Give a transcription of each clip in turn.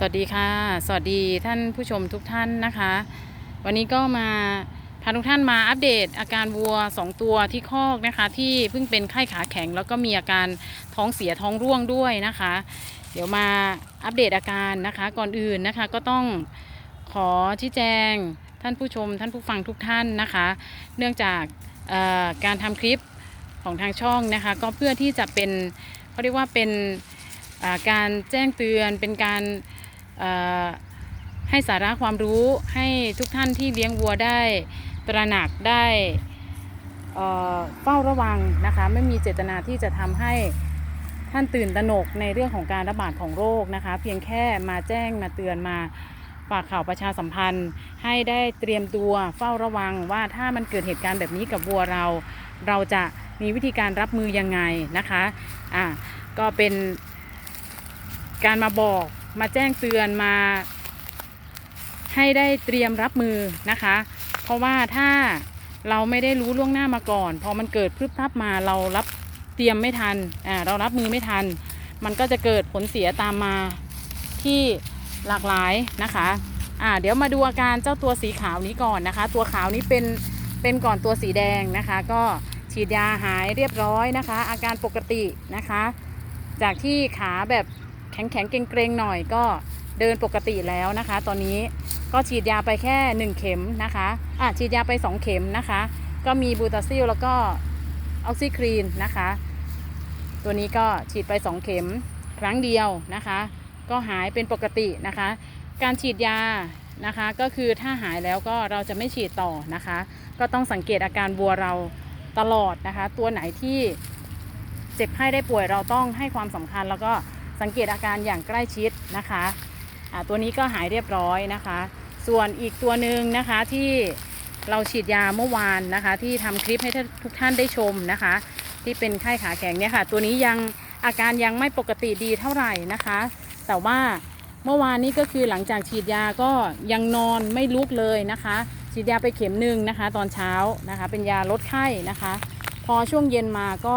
สวัสดีค่ะ สวัสดีท่านผู้ชมทุกท่านนะคะ วันนี้ก็มาพาทุกท่านมาอัปเดตอาการวัว 2 ตัวที่คอกนะคะ ที่เพิ่งเป็นไข้ขาแข็ง แล้วก็มีอาการท้องเสียท้องร่วงด้วยนะคะ เดี๋ยวมาอัปเดตอาการนะคะ ก่อนอื่นนะคะก็ต้องขอชี้แจงท่านผู้ชมท่านผู้ฟังทุกท่านนะคะ เนื่องจากการทำคลิปของทางช่องนะคะ ก็เพื่อที่จะเป็นเขาเรียกว่าเป็นการแจ้งเตือนเป็นการ ให้สาระความรู้ให้ทุกท่านที่เลี้ยงวัวได้ตระหนักได้เอ่อเฝ้าระวังนะคะ ไม่มีเจตนาที่จะทำให้ท่านตื่นตระหนกในเรื่องของการระบาดของโรคนะคะ เพียงแค่มาแจ้งมาเตือนมาฝากข่าวประชาสัมพันธ์ ให้ได้เตรียมตัวเฝ้าระวังว่าถ้ามันเกิดเหตุการณ์แบบนี้กับวัวเรา เราจะมีวิธีการรับมือยังไงนะคะอะก็เป็นการมาบอก มาแจ้งเตือนมาให้ได้เตรียมรับมือนะคะ เพราะว่าถ้าเราไม่ได้รู้ล่วงหน้ามาก่อน พอมันเกิดพรึบพรับมาเรารับเตรียมไม่ทันอ่าเรารับมือไม่ทัน มันก็จะเกิดผลเสียตามมาที่หลากหลายนะคะอ่าเดี๋ยวมาดูอาการเจ้าตัวสีขาวนี้ก่อนนะคะ ตัวขาวนี้เป็นเป็นก่อนตัวสีแดงนะคะ ก็ฉีดยาหายเรียบร้อยนะคะ อาการปกตินะคะ จากที่ขาแบบ ข็งแข็งๆเกรงๆหน่อยก็เดินปกติแล้วนะคะ ตอนนี้ก็ฉีดยาไปแค่ 1 เข็มนะคะอะฉีดยาไป 2 เข็มนะคะ ก็มีบูตาซิลแล้วก็ออกซิครีนนะคะ ตัวนี้ก็ฉีดไป 2 เข็มครั้งเดียวนะคะ ก็หายเป็นปกตินะคะ การฉีดยานะคะ ก็คือถ้าหายแล้วก็เราจะไม่ฉีดต่อนะคะ ก็ต้องสังเกตอาการวัวเราตลอดนะคะ ตัวไหนที่เจ็บไข้ได้ป่วยเราต้องให้ความสำคัญแล้วก็ สังเกตอาการอย่างใกล้ชิดนะคะอ่าตัวนี้ก็หายเรียบร้อยนะคะ ส่วนอีกตัวหนึ่งนะคะที่เราฉีดยาเมื่อวานนะคะ ที่ทำคลิปให้ทุกท่านได้ชมนะคะ ที่เป็นไข้ขาแข็งเนี่ยค่ะ ตัวนี้ยังอาการยังไม่ปกติดีเท่าไหร่นะคะ แต่ว่าเมื่อวานนี้ก็คือหลังจากฉีดยาก็ยังนอนไม่ลุกเลยนะคะ ฉีดยาไปเข็มหนึ่งนะคะ ตอนเช้านะคะ เป็นยาลดไข้นะคะ พอช่วงเย็นมาก็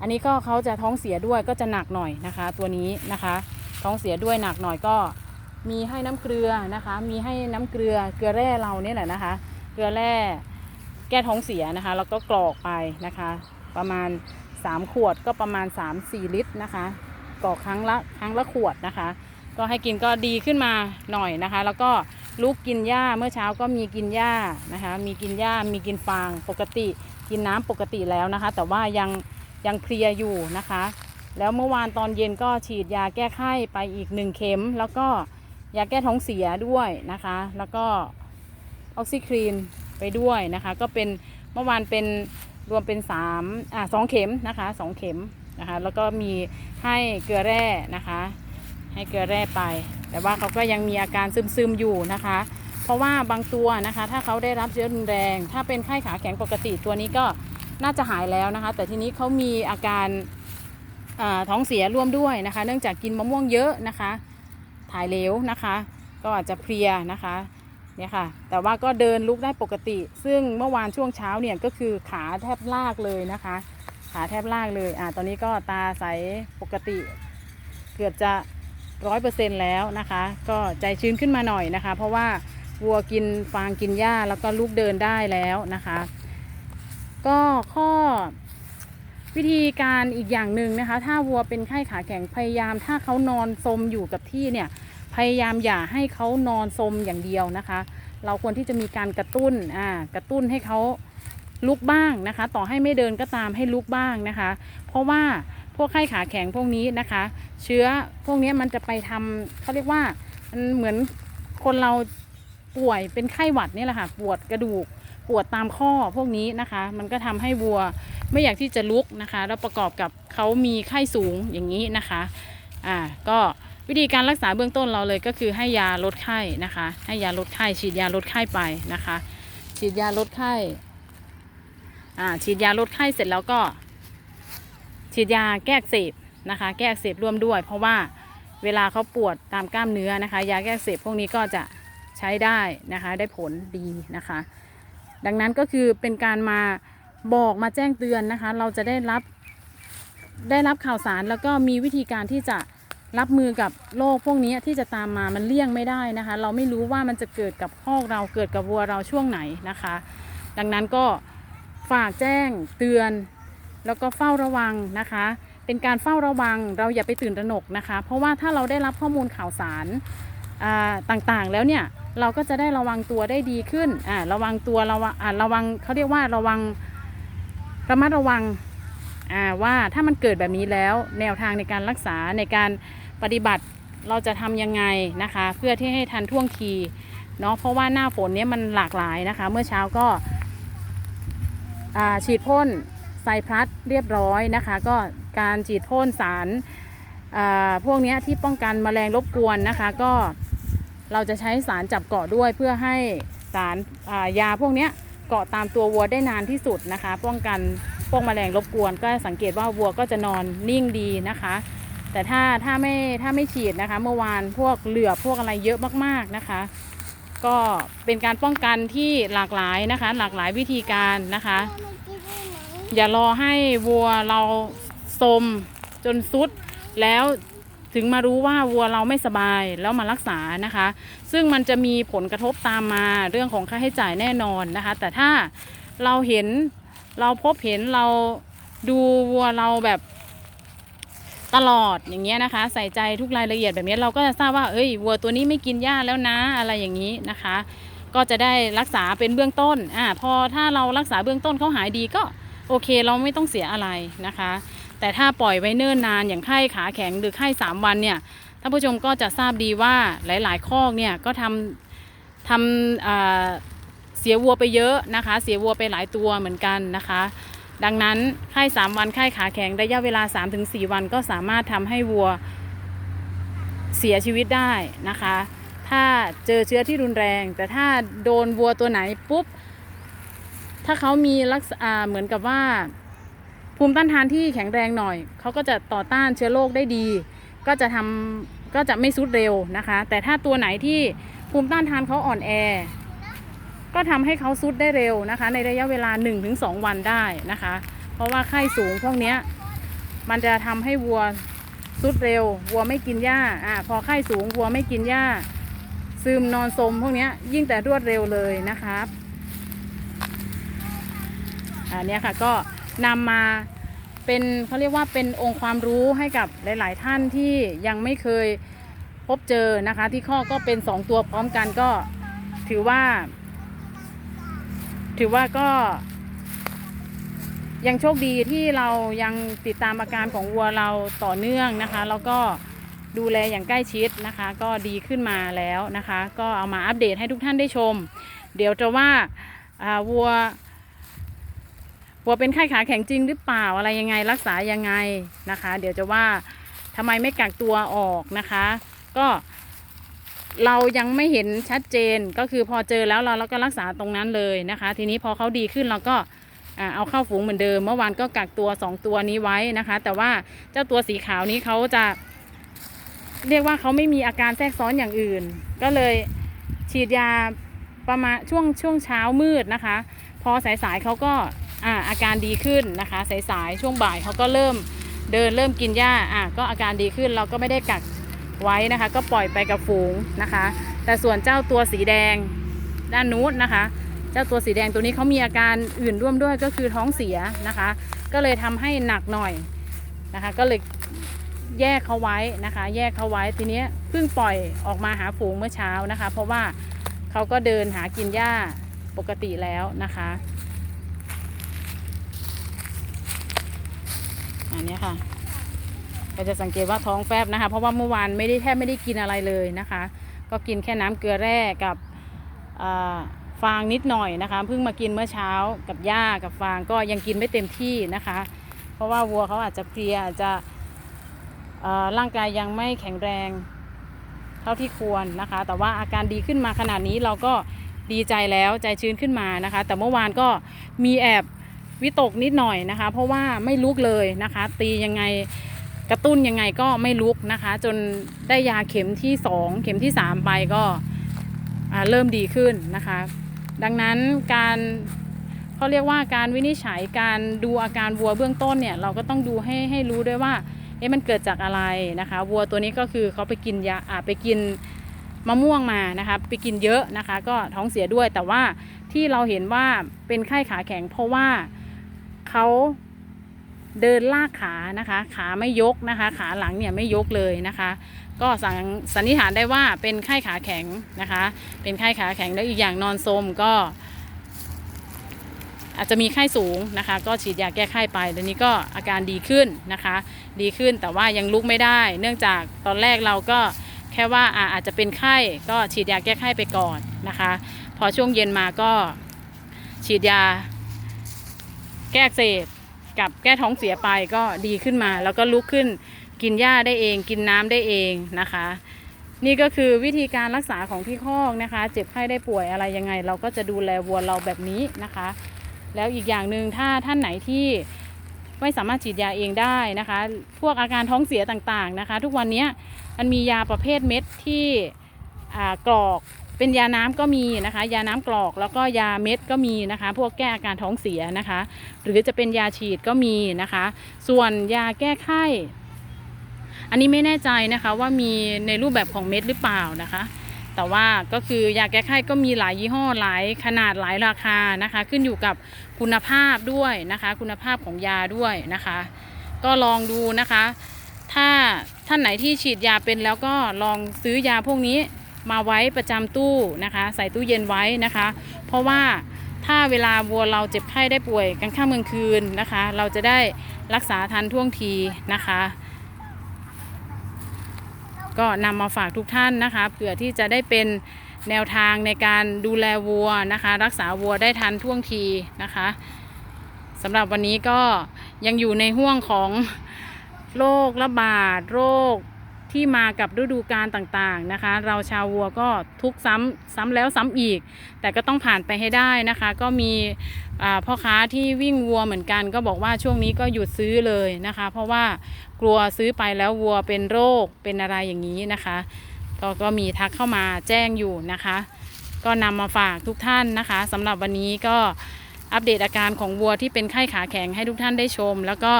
อันนี้ก็เขาจะท้องเสียด้วยก็จะหนักหน่อยนะคะ ตัวนี้นะคะ ท้องเสียด้วยหนักหน่อยก็มีให้น้ำเกลือนะคะ มีให้น้ำเกลือเกลือแร่เราเนี่ยแหละนะคะ เกลือแร่แก้ท้องเสียนะคะ แล้วก็กรอกไปนะคะ ประมาณ 3 ขวดก็ประมาณ 3-4 ลิตรนะคะกรอกครั้งละครั้งละขวดนะคะ ก็ให้กินก็ดีขึ้นมาหน่อยนะคะ แล้วก็ลุกกินหญ้าเมื่อเช้าก็มีกินหญ้านะคะ มีกินหญ้ามีกินฟางปกติ กินน้ำปกติแล้วนะคะ แต่ว่ายัง ยังเพลียอยู่นะคะ แล้วเมื่อวานตอนเย็นก็ฉีดยาแก้ไข้ไปอีกหนึ่งเข็ม แล้วก็ยาแก้ท้องเสียด้วยนะคะ แล้วก็ออกซิครีนไปด้วยนะคะ ก็เป็นเมื่อวานเป็นรวมเป็นสามอ่าสองเข็มนะคะสองเข็มนะคะ แล้วก็มีให้เกลือแร่นะคะ ให้เกลือแร่ไป แต่ว่าเขาก็ยังมีอาการซึมๆอยู่นะคะ เพราะว่าบางตัวนะคะ ถ้าเขาได้รับเชื้อรุนแรง ถ้าเป็นไข้ขาแข็งปกติตัวนี้ก็ น่าจะหายแล้วนะคะ แต่ทีนี้เขามีอาการาท้องเสียร่วมด้วยนะคะ เนื่องจากกินมะม่วงเยอะนะคะ ถ่ายเหลวนะคะ ก็อาจจะเพลียนะคะเนี่ยค่ะ แต่ว่าก็เดินลุกได้ปกติ ซึ่งเมื่อวานช่วงเช้าเนี่ยก็คือขาแทบลากเลยนะคะ ขาแทบลากเลยอ่าตอนนี้ก็ตาใสปกติ เกือบจะร้อยเปอร์เซ็นแล้วนะคะ ก็ใจชื้นขึ้นมาหน่อยนะคะ เพราะว่าวัวกินฟางกินหญ้าแล้วก็ลุกเดินได้แล้วนะคะ ก็ข้อวิธีการอีกอย่างหนึ่งนะคะ ถ้าวัวเป็นไข้ขาแข็งพยายาม ถ้าเขานอนซมอยู่กับที่เนี่ย พยายามอย่าให้เขานอนซมอย่างเดียวนะคะ เราควรที่จะมีการกระตุ้นอ่ากระตุ้นให้เขาลุกบ้างนะคะ ต่อให้ไม่เดินก็ตามให้ลุกบ้างนะคะ เพราะว่าพวกไข้ขาแข็งพวกนี้นะคะ เชื้อพวกนี้มันจะไปทำเขาเรียกว่ามันเหมือนคนเราป่วยเป็นไข้หวัดนี่แหละค่ะปวดกระดูก ปวดตามข้อพวกนี้นะคะ มันก็ทำให้วัวไม่อยากที่จะลุกนะคะ แล้วประกอบกับเขามีไข้สูงอย่างนี้นะคะอ่าก็วิธีการรักษาเบื้องต้นเราเลยก็คือให้ยาลดไข้นะคะ ให้ยาลดไข้ฉีดยาลดไข้ไปนะคะ ฉีดยาลดไข้อ่าฉีดยาลดไข้เสร็จแล้วก็ ฉีดยาแก้อักเสบนะคะ แก้อักเสบร่วมด้วย เพราะว่าเวลาเขาปวดตามกล้ามเนื้อนะคะ ยาแก้อักเสบพวกนี้ก็จะใช้ได้นะคะ ได้ผลดีนะคะ ดังนั้นก็คือเป็นการมาบอกมาแจ้งเตือนนะคะ เราจะได้รับได้รับข่าวสารแล้วก็มีวิธีการที่จะรับมือกับโรคพวกนี้ที่จะตามมามันเลี่ยงไม่ได้นะคะ เราไม่รู้ว่ามันจะเกิดกับคอกเราเกิดกับวัวเราช่วงไหนนะคะ ดังนั้นก็ฝากแจ้งเตือน แล้วก็เฝ้าระวังนะคะ เป็นการเฝ้าระวังเราอย่าไปตื่นตระหนกนะคะ เพราะว่าถ้าเราได้รับข้อมูลข่าวสารอ่าต่างๆแล้วเนี่ย เราก็จะได้ระวังตัวได้ดีขึ้นอ่าระวังตัวระวังอ่าระวังเขาเรียกว่าระวังระมัดระวังอ่าว่าถ้ามันเกิดแบบนี้แล้วแนวทางในการรักษาในการปฏิบัติเราจะทำยังไงนะคะ เพื่อที่ให้ทันท่วงทีเนาะเพราะว่าหน้าฝนเนี้ยมันหลากหลายนะคะ เมื่อเช้าก็อ่าฉีดพ่นไซพลัสเรียบร้อยนะคะ ก็การฉีดพ่นสารอ่าพวกเนี้ยที่ป้องกันแมลงรบกวนนะคะ ก็ เราจะใช้สารจับเกาะด้วยเพื่อให้สารายาพวกนี้เกาะตามตัววัวได้นานที่สุดนะคะ ป้องกันพวกแมลงรบกวน ก็สังเกตว่าวัวก็จะนอนนิ่งดีนะคะ แต่ถ้าถ้าไม่ถ้าไม่ฉีดนะคะ เมื่อวานพวกเหลือบพวกอะไรเยอะมากๆนะคะ ก็เป็นการป้องกันที่หลากหลายนะคะ หลากหลายวิธีการนะคะ อย่ารอให้วัวเราสมจนสุดแล้ว ถึงมารู้ว่าวัวเราไม่สบายแล้วมารักษานะคะ ซึ่งมันจะมีผลกระทบตามมาเรื่องของค่าใช้จ่ายแน่นอนนะคะ แต่ถ้าเราเห็นเราพบเห็นเราดูวัวเราแบบตลอดอย่างเงี้ยนะคะ ใส่ใจทุกรายละเอียดแบบนี้เราก็จะทราบว่าเอ้ยวัวตัวนี้ไม่กินหญ้าแล้วนะอะไรอย่างนี้นะคะ ก็จะได้รักษาเป็นเบื้องต้นอ่าพอถ้าเรารักษาเบื้องต้นเขาหายดีก็โอเคเราไม่ต้องเสียอะไรนะคะ แต่ถ้าปล่อยไว้เนิ่นนานอย่างไข้ขาแข็งหรือไข้สามวันเนี่ยท่านผู้ชมก็จะทราบดีว่าหลาย ๆ คอกเนี่ยก็ทำทำเสียวัวไปเยอะนะคะ เสียวัวไปหลายตัวเหมือนกันนะคะ ดังนั้นไข้สามวันไข้ขาแข็งระยะเวลา 3-4 วันก็สามารถทำให้วัวเสียชีวิตได้นะคะ ถ้าเจอเชื้อที่รุนแรง แต่ถ้าโดนวัวตัวไหนปุ๊บ ถ้าเขามีลักษณะเหมือนกับว่า ภูมิต้านทานที่แข็งแรงหน่อย เขาก็จะต่อต้านเชื้อโรคได้ดี ก็จะทำก็จะไม่สุดเร็วนะคะ แต่ถ้าตัวไหนที่ภูมิต้านทานเขาอ่อนแอ ก็ทำให้เขาสุดได้เร็วนะคะ ในระยะเวลา 1-2 วันได้นะคะ เพราะว่าไข้สูงพวกนี้มันจะทำให้วัวสุดเร็ว วัวไม่กินหญ้าอ่าพอไข้สูงวัวไม่กินหญ้า ซึมนอนสมพวกนี้ยิ่งแต่รวดเร็วเลยนะครับอันนี้ค่ะก็ นำมาเป็นเขาเรียกว่าเป็นองค์ความรู้ให้กับหลาย ๆ ท่านที่ยังไม่เคยพบเจอนะคะ ที่ข้อก็เป็น 2 ตัวพร้อมกันก็ถือว่า ถือว่าก็ ยังโชคดีที่เรายังติดตามอาการของวัวเราต่อเนื่องนะคะ แล้วก็ดูแลอย่างใกล้ชิดนะคะ ก็ดีขึ้นมาแล้วนะคะ ก็เอามาอัปเดตให้ทุกท่านได้ชม เดี๋ยวจะว่าอ่าวัว วัวเป็นไข้ขาแข็งจริงหรือเปล่าอะไรยังไงรักษายังไงนะคะ เดี๋ยวจะว่าทำไมไม่กักตัวออกนะคะ ก็เรายังไม่เห็นชัดเจนก็คือพอเจอแล้วเราเราก็รักษาตรงนั้นเลยนะคะ ทีนี้พอเขาดีขึ้นเราก็เอาเข้าฝูงเหมือนเดิม เมื่อวานก็กักตัวสองตัวนี้ไว้นะคะ แต่ว่าเจ้าตัวสีขาวนี้เขาจะ เรียกว่าเขาไม่มีอาการแทรกซ้อนอย่างอื่น ก็เลยฉีดยาประมาณช่วงช่วงเช้ามืดนะคะ พอสายๆเขาก็ อ่าอาการดีขึ้นนะคะ สายๆช่วงบ่ายเขาก็เริ่มเดินเริ่มกินหญ้าอะก็อาการดีขึ้นเราก็ไม่ได้กักไว้นะคะ ก็ปล่อยไปกับฝูงนะคะ แต่ส่วนเจ้าตัวสีแดงด้านนู้นนะคะ เจ้าตัวสีแดงตัวนี้เขามีอาการอื่นร่วมด้วยก็คือท้องเสียนะคะ ก็เลยทำให้หนักหน่อยนะคะ ก็เลยแยกเขาไว้นะคะ แยกเขาไว้ทีนี้เพิ่งปล่อยออกมาหาฝูงเมื่อเช้านะคะ เพราะว่าเขาก็เดินหากินหญ้าปกติแล้วนะคะ อันนี้ค่ะก็จะสังเกตว่าท้องแฟบนะคะ เพราะว่าเมื่อวานไม่ได้แทบไม่ได้กินอะไรเลยนะคะ ก็กินแค่น้ำเกลือแร่กับฟางนิดหน่อยนะคะเพิ่งมากินเมื่อเช้ากับหญ้ากับฟางก็ยังกินไม่เต็มที่นะคะ เพราะว่าวัวเขาอาจจะเพลียอาจจะร่างกายยังไม่แข็งแรงเท่าที่ควรนะคะ แต่ว่าอาการดีขึ้นมาขนาดนี้เราก็ดีใจแล้วใจชื้นขึ้นมานะคะ แต่เมื่อวานก็มีแอบ วิตกนิดหน่อยนะคะ เพราะว่าไม่ลุกเลยนะคะ ตียังไงกระตุ้นยังไงก็ไม่ลุกนะคะ จนได้ยาเข็มที่สองเข็มที่สามไปก็เริ่มดีขึ้นนะคะ ดังนั้นการเขาเรียกว่าการวินิจฉัยการดูอาการวัวเบื้องต้นเนี่ยเราก็ต้องดูให้ให้รู้ด้วยว่าเอ๊ะมันเกิดจากอะไรนะคะ วัวตัวนี้ก็คือเขาไปกินยาไปกินมะม่วงมานะคะไปกินเยอะนะคะ ก็ท้องเสียด้วยแต่ว่าที่เราเห็นว่าเป็นไข้ขาแข็งเพราะว่า เขาเดินลากขานะคะ ขาไม่ยกนะคะ ขาหลังเนี่ยไม่ยกเลยนะคะ ก็สันสันนิษฐานได้ว่าเป็นไข้ขาแข็งนะคะ เป็นไข้ขาแข็งแล้วอีกอย่างนอนสมก็ อาจจะมีไข้สูงนะคะ ก็ฉีดยาแก้ไข้ไปตอนนี้ก็อาการดีขึ้นนะคะ ดีขึ้นแต่ว่ายังลุกไม่ได้ เนื่องจากตอนแรกเราก็แค่ว่าอ่าอาจจะเป็นไข้ก็ฉีดยาแก้ไข้ไปก่อนนะคะ พอช่วงเย็นมาก็ฉีดยา แก้เสบกับแก้ท้องเสียไปก็ดีขึ้นมา แล้วก็ลุกขึ้นกินหญ้าได้เอง กินน้ำได้เองนะคะ นี่ก็คือวิธีการรักษาของที่คอกนะคะ เจ็บไข้ได้ป่วยอะไรยังไง เราก็จะดูแลวัวเราแบบนี้นะคะ แล้วอีกอย่างหนึ่งถ้าท่านไหนที่ไม่สามารถฉีดยาเองได้นะคะ พวกอาการท้องเสียต่างๆนะคะ ทุกวันนี้มันมียาประเภทเม็ดที่กรอก เป็นยาน้ำก็มีนะคะ ยาน้ำกรอกแล้วก็ยาเม็ดก็มีนะคะ พวกแก้อาการท้องเสียนะคะ หรือจะเป็นยาฉีดก็มีนะคะ ส่วนยาแก้ไข้อันนี้ไม่แน่ใจนะคะว่ามีในรูปแบบของเม็ดหรือเปล่านะคะ แต่ว่าก็คือยาแก้ไข้ก็มีหลายยี่ห้อหลายขนาดหลายราคานะคะ ขึ้นอยู่กับคุณภาพด้วยนะคะ คุณภาพของยาด้วยนะคะ ก็ลองดูนะคะ ถ้าท่านไหนที่ฉีดยาเป็นแล้วก็ลองซื้อยาพวกนี้ มาไว้ประจำตู้นะคะ ใส่ตู้เย็นไว้นะคะ เพราะว่าถ้าเวลาวัวเราเจ็บไข้ได้ป่วยกลางค่ำกลางคืนนะคะ เราจะได้รักษาทันท่วงทีนะคะ ก็นำมาฝากทุกท่านนะคะเผื่อที่จะได้เป็นแนวทางในการดูแลวัวนะคะ รักษาวัวได้ทันท่วงทีนะคะสำหรับวันนี้ก็ยังอยู่ในห่วงของโรคระบาดโรค ที่มากับฤดูกาลต่างๆนะคะ เราชาววัวก็ทุกซ้ำซ้ำแล้วซ้ำอีก แต่ก็ต้องผ่านไปให้ได้นะคะ ก็มีพ่อค้าที่วิ่งวัวเหมือนกันก็บอกว่าช่วงนี้ก็หยุดซื้อเลยนะคะ เพราะว่ากลัวซื้อไปแล้ววัวเป็นโรคเป็นอะไรอย่างนี้นะคะก็ก็มีทักเข้ามาแจ้งอยู่นะคะ ก็นำมาฝากทุกท่านนะคะสำหรับวันนี้ก็อัปเดตอาการของวัวที่เป็นไข้ขาแข็งให้ทุกท่านได้ชม แล้วก็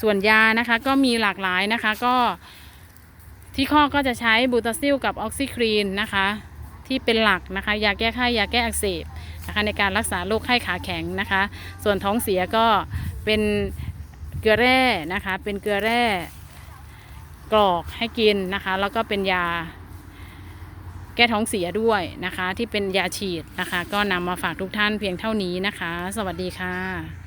ส่วนยานะคะก็มีหลากหลายนะคะก็ ที่ข้อก็จะใช้บูตาซิลกับออกซิครีนนะคะ ที่เป็นหลักนะคะ ยาแก้ไข้ยาแก้อักเสบนะคะในการรักษาโรคไข้ขาแข็งนะคะ ส่วนท้องเสียก็เป็นเกลือแร่นะคะ เป็นเกลือแร่กรอกให้กินนะคะ แล้วก็เป็นยาแก้ท้องเสียด้วยนะคะ ที่เป็นยาฉีดนะคะ ก็นำมาฝากทุกท่านเพียงเท่านี้นะคะ สวัสดีค่ะ